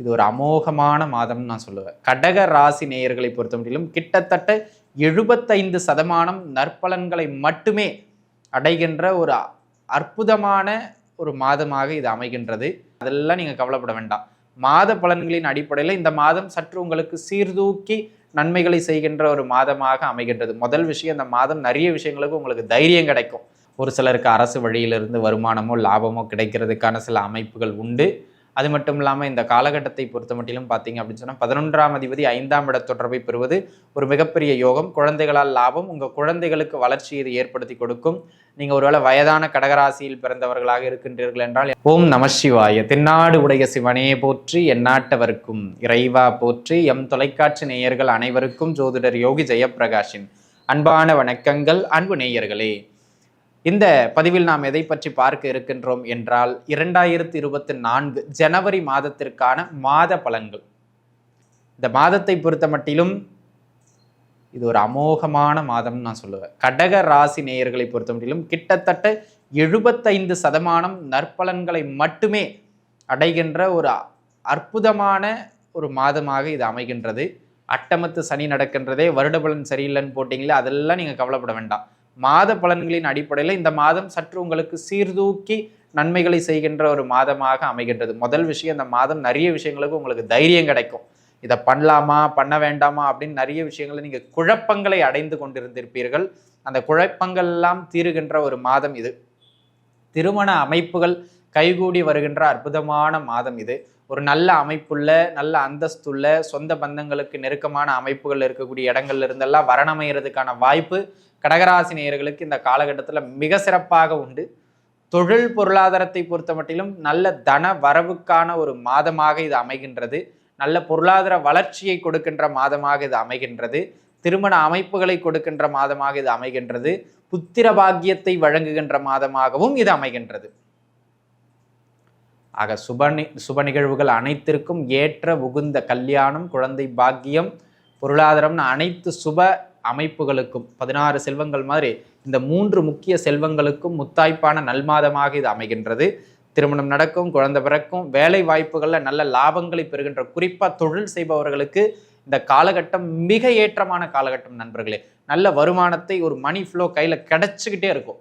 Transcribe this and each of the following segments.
இது ஒரு அமோகமான மாதம்னு நான் சொல்லுவேன். கடக ராசி நேயர்களை பொறுத்தவரையிலும் கிட்டத்தட்ட எழுபத்தைந்து சதமானம் நற்பலன்களை மட்டுமே அடைகின்ற ஒரு அற்புதமான ஒரு மாதமாக இது அமைகின்றது. அதெல்லாம் நீங்கள் கவலைப்பட வேண்டாம். மாத பலன்களின் அடிப்படையில் இந்த மாதம் சற்று உங்களுக்கு சீர்தூக்கி நன்மைகளை செய்கின்ற ஒரு மாதமாக அமைகின்றது. முதல் விஷயம் இந்த மாதம் நிறைய விஷயங்களுக்கு உங்களுக்கு தைரியம் கிடைக்கும். ஒரு சிலருக்கு அரசு வழியிலிருந்து வருமானமோ லாபமோ கிடைக்கிறதுக்கான சில அமைப்புகள் உண்டு. அது மட்டும் இல்லாமல் இந்த காலகட்டத்தை பொறுத்த மட்டிலும் பார்த்தீங்க அப்படின்னு சொன்னால் பதினொன்றாம் அதிபதி ஐந்தாம் இட தொடர்பை பெறுவது ஒரு மிகப்பெரிய யோகம். குழந்தைகளால் லாபம் உங்கள் குழந்தைகளுக்கு வளர்ச்சி இது ஏற்படுத்தி கொடுக்கும். நீங்கள் ஒருவேளை வயதான கடகராசியில் பிறந்தவர்களாக இருக்கின்றீர்கள் என்றால் ஓம் நமசிவாய தென்னாடு உடைய சிவனே போற்றி எந்நாட்டவருக்கும் இறைவா போற்றி எம் தொலைக்காட்சி நேயர்கள் அனைவருக்கும் ஜோதிடர் யோகி ஜெயப்பிரகாஷின் அன்பான வணக்கங்கள். அன்பு நேயர்களே இந்த பதிவில் நாம் எதை பற்றி பார்க்க இருக்கின்றோம் என்றால் இரண்டாயிரத்தி இருபத்தி நான்கு ஜனவரி மாதத்திற்கான மாத பலன்கள். இந்த மாதத்தை பொறுத்த மட்டிலும் இது ஒரு அமோகமான மாதம்னு நான் சொல்லுவேன். கடக ராசி நேயர்களை பொறுத்த மட்டிலும் கிட்டத்தட்ட எழுபத்தைந்து சதமானம் நற்பலன்களை மட்டுமே அடைகின்ற ஒரு அற்புதமான ஒரு மாதமாக இது அமைகின்றது. அட்டமத்து சனி நடக்கின்றதே வருட பலன் சரியில்லைன்னு போட்டிங்களே அதெல்லாம் நீங்கள் கவலைப்பட வேண்டாம். மாத பலன்களின் அடிப்படையில் இந்த மாதம் சற்று உங்களுக்கு சீர்தூக்கி நன்மைகளை செய்கின்ற ஒரு மாதமாக அமைகின்றது. முதல் விஷயம் இந்த மாதம் நிறைய விஷயங்களுக்கு உங்களுக்கு தைரியம் கிடைக்கும். இதை பண்ணலாமா பண்ண வேண்டாமா அப்படின்னு நிறைய விஷயங்களை நீங்கள் குழப்பங்களை அடைந்து கொண்டிருந்திருப்பீர்கள். அந்த குழப்பங்கள் எல்லாம் தீருகின்ற ஒரு மாதம் இது. திருமண அமைப்புகள் கைகூடி வருகின்ற அற்புதமான மாதம் இது. ஒரு நல்ல அமைப்புள்ள நல்ல அந்தஸ்துள்ள சொந்த பந்தங்களுக்கு நெருக்கமான அமைப்புகள் இருக்கக்கூடிய இடங்கள்ல இருந்தெல்லாம் வரணமைகிறதுக்கான வாய்ப்பு கடகராசி நேயர்களுக்கு இந்த காலகட்டத்தில் மிக சிறப்பாக உண்டு. தொழில் பொருளாதாரத்தை பொறுத்த மட்டிலும் நல்ல தன வரவுக்கான ஒரு மாதமாக இது அமைகின்றது. நல்ல பொருளாதார வளர்ச்சியை கொடுக்கின்ற மாதமாக இது அமைகின்றது. திருமண அமைப்புகளை கொடுக்கின்ற மாதமாக இது அமைகின்றது. புத்திர பாக்கியத்தை வழங்குகின்ற மாதமாகவும் இது அமைகின்றது. ஆக சுப நி சுப நிகழ்வுகள் அனைத்திற்கும் ஏற்ற உகுந்த கல்யாணம் குழந்தை பாக்கியம் பொருளாதாரம்னு அனைத்து சுப அமைப்புகளுக்கும் பதினாறு செல்வங்கள் மாதிரி இந்த மூன்று முக்கிய செல்வங்களுக்கும் முத்தாய்ப்பான நல்மாதமாக இது அமைகின்றது. திருமணம் நடக்கும் குழந்தை பிறக்கும் வேலை வாய்ப்புகளில் நல்ல லாபங்களை பெறுகின்ற குறிப்பாக தொழில் செய்பவர்களுக்கு இந்த காலகட்டம் மிக ஏற்றமான காலகட்டம் நண்பர்களே. நல்ல வருமானத்தை ஒரு மணி ஃப்ளோ கையில் கிடச்சிக்கிட்டே இருக்கும்.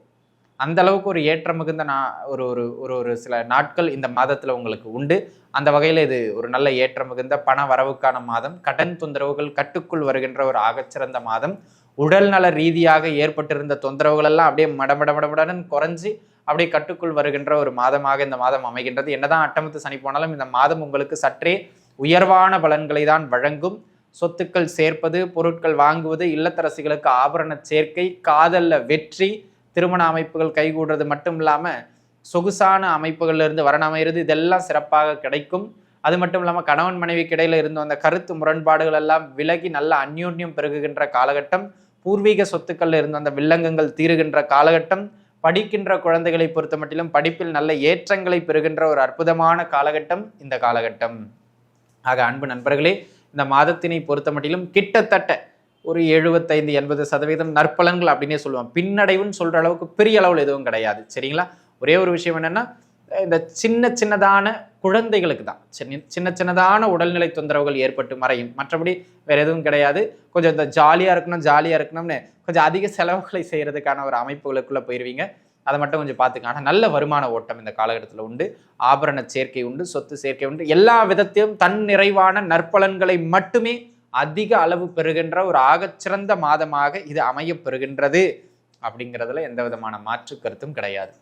அந்த அளவுக்கு ஒரு ஏற்றம் மிகுந்த நா ஒரு ஒரு ஒரு ஒரு சில நாட்கள் இந்த மாதத்தில் உங்களுக்கு உண்டு. அந்த வகையில் இது ஒரு நல்ல ஏற்றம் மிகுந்த பண வரவுக்கான மாதம் கடன் தொந்தரவுகள் கட்டுக்குள் வருகின்ற ஒரு ஆகச்சிறந்த மாதம். உடல் நல ரீதியாக ஏற்பட்டிருந்த தொந்தரவுகள் எல்லாம் அப்படியே மடமடமடமடன் குறைஞ்சி அப்படியே கட்டுக்குள் வருகின்ற ஒரு மாதமாக இந்த மாதம் அமைகின்றது. என்னதான் அட்டமத்து சனி போனாலும் இந்த மாதம் உங்களுக்கு சற்றே உயர்வான பலன்களை தான் வழங்கும். சொத்துக்கள் சேர்ப்பது பொருட்கள் வாங்குவது இல்லத்தரசிகளுக்கு ஆபரண சேர்க்கை காதல்ல வெற்றி திருமண அமைப்புகள் கைகூடுறது மட்டும் இல்லாமல் சொகுசான அமைப்புகள்ல இருந்து இதெல்லாம் சிறப்பாக கிடைக்கும். அது மட்டும் இல்லாமல் கணவன் மனைவிக்கு இடையில இருந்த அந்த கருத்து முரண்பாடுகள் எல்லாம் விலகி நல்ல அந்யோன்யம் பெருகுகின்ற காலகட்டம். பூர்வீக சொத்துக்களில் இருந்த அந்த வில்லங்கங்கள் தீருகின்ற காலகட்டம். படிக்கின்ற குழந்தைகளை பொறுத்த மட்டிலும் படிப்பில் நல்ல ஏற்றங்களை பெறுகின்ற ஒரு அற்புதமான காலகட்டம் இந்த காலகட்டம். ஆக அன்பு நண்பர்களே இந்த மாதத்தினை பொறுத்த மட்டிலும் கிட்டத்தட்ட ஒரு எழுபத்தைந்து எண்பது சதவீதம் நற்பலன்கள் அப்படின்னே சொல்லுவோம் பின்னடைவுன்னு சொல்கிற அளவுக்கு பெரிய அளவில் எதுவும் கிடையாது. சரிங்களா? ஒரே ஒரு விஷயம் என்னென்னா இந்த சின்ன சின்னதான குழந்தைகளுக்கு தான். சின்ன சின்ன சின்னதான உடல்நிலை தொந்தரவுகள் ஏற்பட்டு மறையும். மற்றபடி வேறு எதுவும் கிடையாது. கொஞ்சம் இந்த ஜாலியாக இருக்கணும் ஜாலியாக இருக்கணும்னு கொஞ்சம் அதிக செலவுகளை செய்கிறதுக்கான ஒரு அமைப்புகளுக்குள்ளே போயிடுவீங்க அதை மட்டும் கொஞ்சம் பார்த்துக்க ஆனால் நல்ல வருமான ஓட்டம் இந்த காலகட்டத்தில் உண்டு. ஆபரண சேர்க்கை உண்டு சொத்து சேர்க்கை உண்டு. எல்லா விதத்தையும் தன் நிறைவான நற்பலன்களை மட்டுமே அதிக அளவு பெறுகின்ற ஒரு ஆகச்சிறந்த மாதமாக இது அமையப் பெறுகின்றது அப்படிங்கிறதுல எந்த விதமான மாற்று கருத்தும் கிடையாது.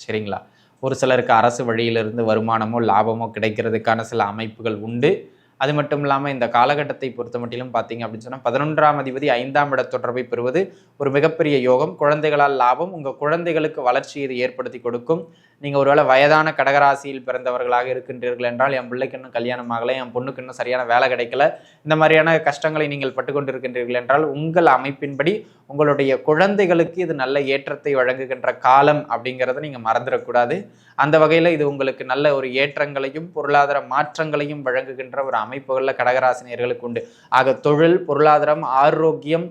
சரிங்களா? ஒரு சிலருக்கு அரசு வழியிலிருந்து வருமானமோ லாபமோ கிடைக்கிறதுக்கான சில அமைப்புகள் உண்டு. அது மட்டும் இல்லாமல் இந்த காலகட்டத்தை பொறுத்த மட்டிலும் பார்த்தீங்க அப்படின்னு சொன்னால் பதினொன்றாம் அதிபதி ஐந்தாம் இட தொடர்பை பெறுவது ஒரு மிகப்பெரிய யோகம். குழந்தைகளால் லாபம் உங்கள் குழந்தைகளுக்கு வளர்ச்சி இது ஏற்படுத்தி கொடுக்கும். நீங்கள் ஒருவேளை வயதான கடகராசியில் பிறந்தவர்களாக இருக்கின்றீர்கள் என்றால் என் பிள்ளைக்கு இன்னும் கல்யாணம் ஆகலை என் பொண்ணுக்கு இன்னும் சரியான வேலை கிடைக்கல இந்த மாதிரியான கஷ்டங்களை நீங்கள் பட்டுக்கொண்டிருக்கின்றீர்கள் என்றால் உங்கள் அமைப்பின்படி உங்களுடைய குழந்தைகளுக்கு இது நல்ல ஏற்றத்தை வழங்குகின்ற காலம் அப்படிங்கிறத நீங்கள் மறந்துடக்கூடாது. அந்த வகையில் இது உங்களுக்கு நல்ல ஒரு ஏற்றங்களையும் பொருளாதார மாற்றங்களையும் வழங்குகின்ற ஒரு அமைப்புகளில் கடகராசினியர்களுக்கு உண்டு. ஆக தொழில் பொருளாதாரம் ஆரோக்கியம்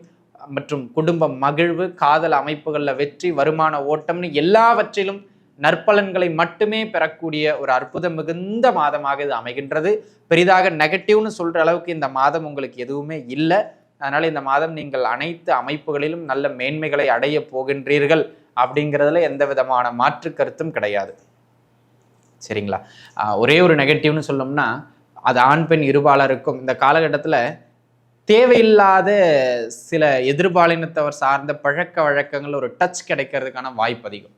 மற்றும் குடும்ப மகிழ்வு காதல் அமைப்புகளில் வெற்றி வருமான ஓட்டம்னு எல்லாவற்றிலும் நற்பலன்களை மட்டுமே பெறக்கூடிய ஒரு அற்புதம் மிகுந்த மாதமாக இது அமைகின்றது. பெரிதாக நெகட்டிவ்னு சொல்ற அளவுக்கு இந்த மாதம் உங்களுக்கு எதுவுமே இல்லை. அதனால இந்த மாதம் நீங்கள் அனைத்து அமைப்புகளிலும் நல்ல மேன்மைகளை அடைய போகின்றீர்கள் அப்படிங்கிறதுல எந்த விதமான மாற்று கருத்தும் கிடையாது. சரிங்களா? ஆஹ் ஒரே ஒரு நெகட்டிவ்னு சொல்லணும்னா அது ஆண் பெண் இருபாலருக்கும். இந்த காலகட்டத்தில் தேவையில்லாத சில எதிர்பாலினத்தவர் சார்ந்த பழக்க வழக்கங்கள் ஒரு டச் கிடைக்கிறதுக்கான வாய்ப்பு அதிகம்.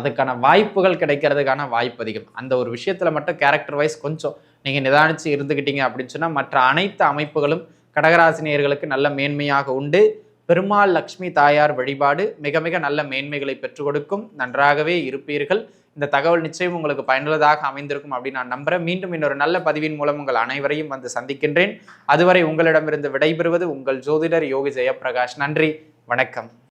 அதுக்கான வாய்ப்புகள் கிடைக்கிறதுக்கான வாய்ப்பு அதிகம். அந்த ஒரு விஷயத்தில் மட்டும் கேரக்டர் வைஸ் கொஞ்சம் நீங்கள் நிதானித்து இருந்துக்கிட்டீங்க அப்படின்னு சொன்னால் மற்ற அனைத்து அமைப்புகளும் கடகராசினியர்களுக்கு நல்ல மேன்மையாக உண்டு. பெருமாள் லக்ஷ்மி தாயார் வழிபாடு மிக மிக நல்ல மேன்மைகளை பெற்றுக் கொடுக்கும். நன்றாகவே இருப்பீர்கள். இந்த தகவல் நிச்சயம் உங்களுக்கு பயனுள்ளதாக அமைந்திருக்கும் அப்படின்னு நான் நம்புகிறேன் மீண்டும் இன்னொரு நல்ல பதிவின் மூலம் உங்கள் அனைவரையும் வந்து சந்திக்கின்றேன். அதுவரை உங்களிடமிருந்து விடைபெறுவது உங்கள் ஜோதிடர் யோகி ஜெயபிரகாஷ் நன்றி. வணக்கம்.